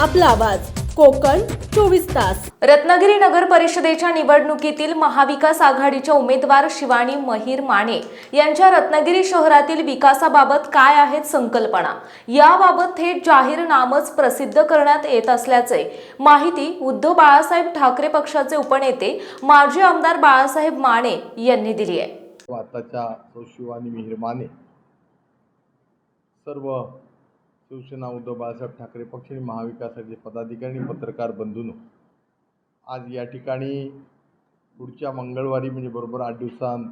आपला आवाज. कोकण चोवीस तास. रत्नागिरी नगर परिषदेच्या निवडणुकीतील महाविकास आघाडीच्या उमेदवार शिवानी महिर माने यांच्या रत्नागिरी शहरातील विकासाबाबत काय आहेत संकल्पना? याबाबत थेट जाहीरनामच प्रसिद्ध करण्यात येत असल्याचे माहिती उद्धव बाळासाहेब ठाकरे पक्षाचे उपनेते माजी आमदार बाळासाहेब माने यांनी दिली आहे. आताच्या शिवानी मिहिर माने सर्व शिवसेना उद्धव बाळासाहेब ठाकरे पक्ष आणि महाविकासाचे पदाधिकारी आणि पत्रकार बंधूंनो आज या ठिकाणी पुढच्या मंगळवारी म्हणजे बरोबर आठ दिवसांत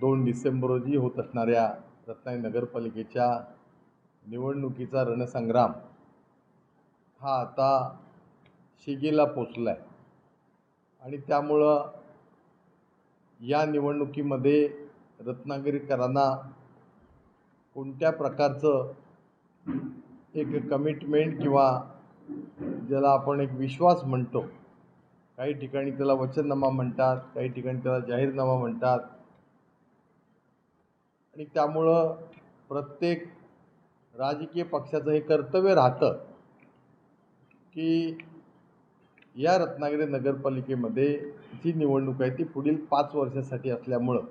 दोन डिसेंबर रोजी होत असणाऱ्या रत्नागिरी नगरपालिकेच्या निवडणुकीचा रणसंग्राम हा आता शिगेला पोचला आहे आणि त्यामुळं या निवडणुकीमध्ये रत्नागिरीकरांना कोणत्या प्रकारचं एक कमिटमेंट किंवा ज्याला आपण एक विश्वास म्हणतो. काही ठिकाणी त्याला वचननामा म्हणतात काही ठिकाणी त्याला जाहीरनामा म्हणतात. आणि त्यामुळं प्रत्येक राजकीय पक्षाचं हे कर्तव्य राहतं की या रत्नागिरी नगरपालिकेमध्ये जी निवडणूक आहे ती पुढील पाच वर्षासाठी असल्यामुळं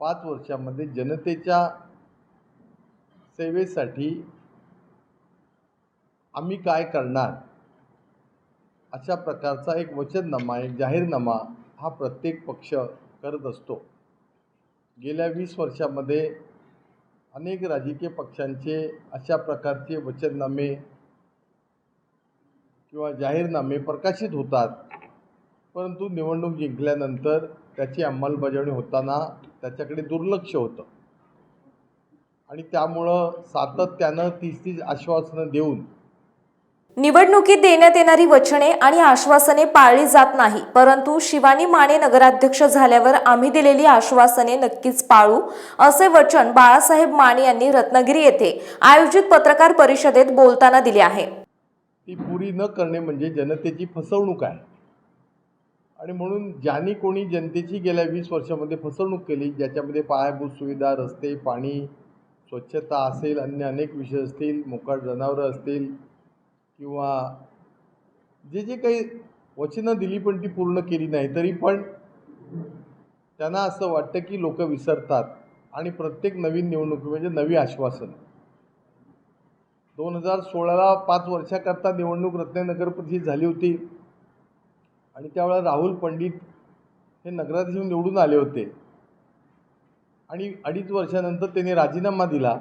पाच वर्षामध्ये जनतेच्या सेवेसाठी आम्ही काय करणार? अशा प्रकारचा एक वचननामा एक जाहीरनामा हा प्रत्येक पक्ष करत असतो. गेल्या वीस वर्षामध्ये अनेक राजकीय पक्षांचे अशा प्रकारचे वचननामे किंवा जाहीरनामे प्रकाशित होतात. परंतु निवडणूक जिंकल्यानंतर त्याची अंमलबजावणी होताना त्याच्याकडे दुर्लक्ष होतं. आणि त्यामुळं सातत्यानं तीस तीस आश्वासनं देऊन निवडणुकीत देण्यात येणारी वचने आणि आश्वासने पाळली जात नाही परंतु शिवानी माने नगराध्यक्ष झाल्यावर आम्ही दिलेली आश्वासने नक्कीच पाळू असे वचन बाळासाहेब माने यांनी रत्नागिरी येथे आयोजित पत्रकार परिषदेत बोलताना दिले आहे. ती पुरी न करणे म्हणजे जनतेची फसवणूक आहे. आणि म्हणून ज्यांनी कोणी जनतेची गेल्या वीस वर्षामध्ये फसवणूक केली ज्याच्यामध्ये पायाभूत सुविधा रस्ते पाणी स्वच्छता असेल अन्य अनेक विषय असतील मोकाट जनावरं असतील किंवा जे जे काही वचनं दिली पण ती पूर्ण केली नाही तरी पण त्यांना असं वाटतं की लोक विसरतात. आणि प्रत्येक नवीन निवडणुकी म्हणजे नवी आश्वासन. दोन हजार सोळाला पाच वर्षाकरता निवडणूक रत्नागिरी परिषद झाली होती. आणि त्यावेळेला राहुल पंडित हे नगराध्यक्ष निवडून आले होते. आणि अडीच वर्षानंतर त्यांनी राजीनामा दिला.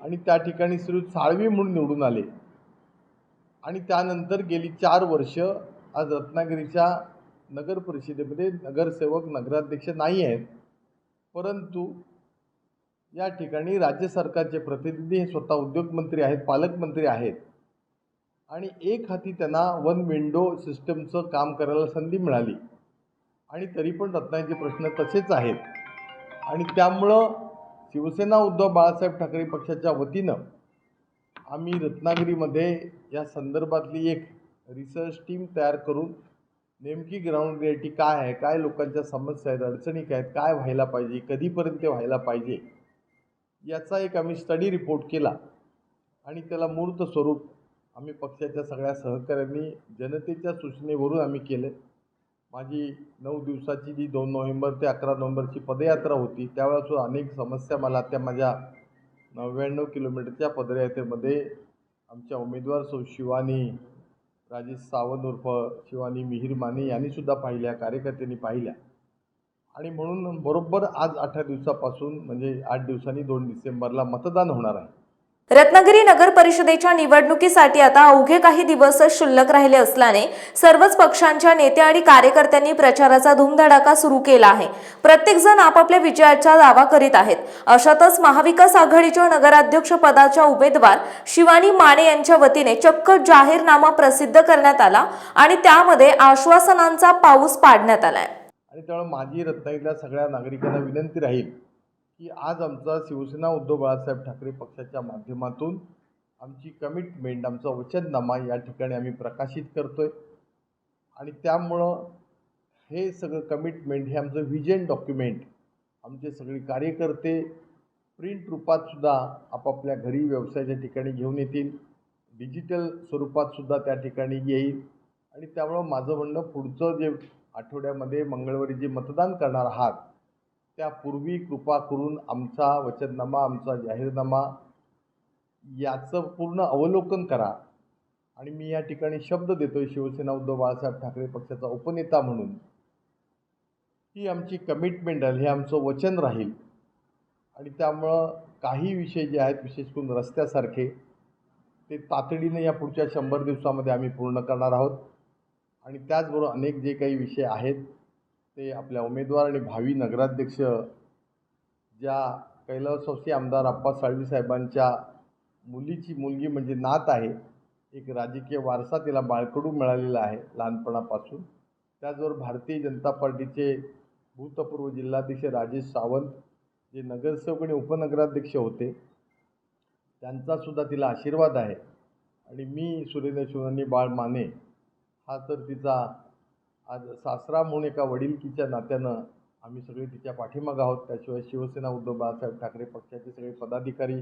आणि त्या ठिकाणी श्री साळवी म्हणून निवडून आले. आणि त्यानंतर गेली चार वर्ष आज रत्नागिरीच्या नगर परिषदेमध्ये नगरसेवक नगराध्यक्ष नाही आहेत. परंतु या ठिकाणी राज्य सरकारचे प्रतिनिधी हे स्वतः उद्योगमंत्री आहेत पालकमंत्री आहेत. आणि एक हाती त्यांना वन विंडो सिस्टमचं काम करायला संधी मिळाली. आणि तरी पण रत्नागिरीचे प्रश्न तसेच आहेत. आणि त्यामुळं शिवसेना उद्धव बाळासाहेब ठाकरे पक्षाच्या वतीनं आम्ही रत्नागिरीमध्ये या संदर्भातली एक रिसर्च टीम तयार करून नेमकी ग्राउंड रियालिटी काय आहे काय लोकांच्या समस्या आहेत अडचणी काय आहेत काय व्हायला पाहिजे कधीपर्यंत ते व्हायला पाहिजे याचा एक आम्ही स्टडी रिपोर्ट केला. आणि त्याला मूर्त स्वरूप आम्ही पक्षाच्या सगळ्या सहकाऱ्यांनी जनतेच्या सूचनेवरून आम्ही केले. माझी नऊ दिवसाची जी दोन नोव्हेंबर ते अकरा नोव्हेंबरची पदयात्रा होती त्यावेळेस अनेक समस्या मला त्या माझ्या नव्याण्णव किलोमीटरच्या पदयात्रेमध्ये आमच्या उमेदवार सौ शिवानी राजेश सावंत उर्फ शिवानी मिहिर माने यांनीसुद्धा पाहिल्या कार्यकर्त्यांनी पाहिल्या. आणि म्हणून बरोबर आज अठरा दिवसापासून म्हणजे आठ दिवसांनी दोन डिसेंबरला मतदान होणार आहे. रत्नागिरी नगर परिषदेच्या निवडणुकीसाठी आता अवघे काही दिवस शिल्लक राहिले असल्याने सर्वच पक्षांच्या नेते आणि कार्यकर्त्यांनी प्रचाराचा धूमधडाका सुरू केला आहे. प्रत्येक जण आपापल्या विजयाचा दावा करीत आहेत. अशातच महाविकास आघाडीच्या नगराध्यक्ष पदाच्या उमेदवार शिवानी माने यांच्या वतीने चक्क जाहीरनामा प्रसिद्ध करण्यात आला आणि त्यामध्ये आश्वासनांचा पाऊस पाडण्यात आलाय. आणि त्यामुळे माझी रत्नागिरीला सगळ्या नागरिकांना विनंती राहील की आज आमचा शिवसेना उद्धव बाळासाहेब ठाकरे पक्षाच्या माध्यमातून आमची कमिटमेंट आमचा वचननामा या ठिकाणी आम्ही प्रकाशित करतो आहे आणि त्यामुळं हे सगळं कमिटमेंट हे आमचं व्हिजन डॉक्युमेंट आमचे सगळे कार्यकर्ते प्रिंट रूपातसुद्धा आपापल्या घरी व्यवसायाच्या ठिकाणी घेऊन येतील. डिजिटल स्वरूपातसुद्धा त्या ठिकाणी येईल. आणि त्यामुळं माझं म्हणणं पुढचं जे आठवड्यामध्ये मंगळवारी जे मतदान करणार आहात त्यापूर्वी कृपा करून आमचा वचननामा आमचा जाहीरनामा याचं पूर्ण अवलोकन करा. आणि मी या ठिकाणी शब्द देतो आहे शिवसेना उद्धव बाळासाहेब ठाकरे पक्षाचा उपनेता म्हणून. ही आमची कमिटमेंट राहील हे आमचं वचन राहील. आणि त्यामुळं काही विषय जे आहेत विशेष करून रस्त्यासारखे ते तातडीने या पुढच्या शंभर दिवसामध्ये आम्ही पूर्ण करणार आहोत. आणि त्याचबरोबर अनेक जे काही विषय आहेत ते आपल्या उमेदवार आणि भावी नगराध्यक्ष ज्या कैलासवासी आमदार आप्पा साळवी साहेबांच्या मुलीची मुलगी म्हणजे नात आहे एक राजकीय वारसा तिला बाळकडू मिळालेला आहे लहानपणापासून. त्याचबरोबर भारतीय जनता पार्टीचे भूतपूर्व जिल्हाध्यक्ष राजेश सावंत जे नगरसेवक आणि उपनगराध्यक्ष होते त्यांचासुद्धा तिला आशीर्वाद आहे. आणि मी सुरेंद्र शिवरांनी बाळ माने हा तर तिचा आज सासरा म्हणून एका वडीलकीच्या नात्यानं आम्ही सगळे तिच्या पाठीमागं आहोत. त्याशिवाय शिवसेना उद्धव बाळासाहेब ठाकरे पक्षाचे सगळे पदाधिकारी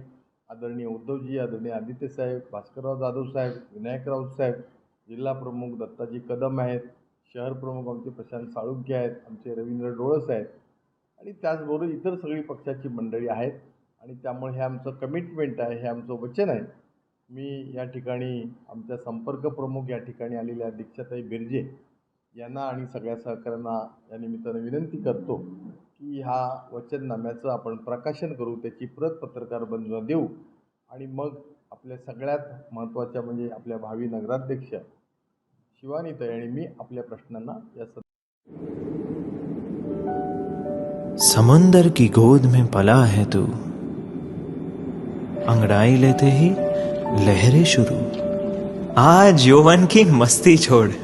आदरणीय उद्धवजी आदरणीय आदित्य साहेब भास्करराव जाधव साहेब विनायकराव साहेब जिल्हा प्रमुख दत्ताजी कदम आहेत शहर प्रमुख आमचे प्रशांत साळुंके आहेत आमचे रवींद्र डोळस आहेत. आणि त्याचबरोबर इतर सगळी पक्षाची मंडळी आहेत. आणि त्यामुळे हे आमचं कमिटमेंट आहे हे आमचं वचन आहे. मी या ठिकाणी आमच्या संपर्क प्रमुख या ठिकाणी आलेल्या दीक्षाताई बिर्जे यांना आणि सगळ्या सहकाऱ्यांना या निमित्तानं विनंती करतो की ह्या वचननाम्याचं आपण प्रकाशन करू त्याची प्रत पत्रकार बंधूंना देऊ आणि मग आपल्या सगळ्यात महत्त्वाच्या म्हणजे आपल्या भावी नगराध्यक्ष शिवानीताई आणि मी आपल्या प्रश्नांना या समंदर की गोद में पला है तू। अंगड़ाई लेते ही लहरें शुरू। आज यौवन की मस्ती छोड़।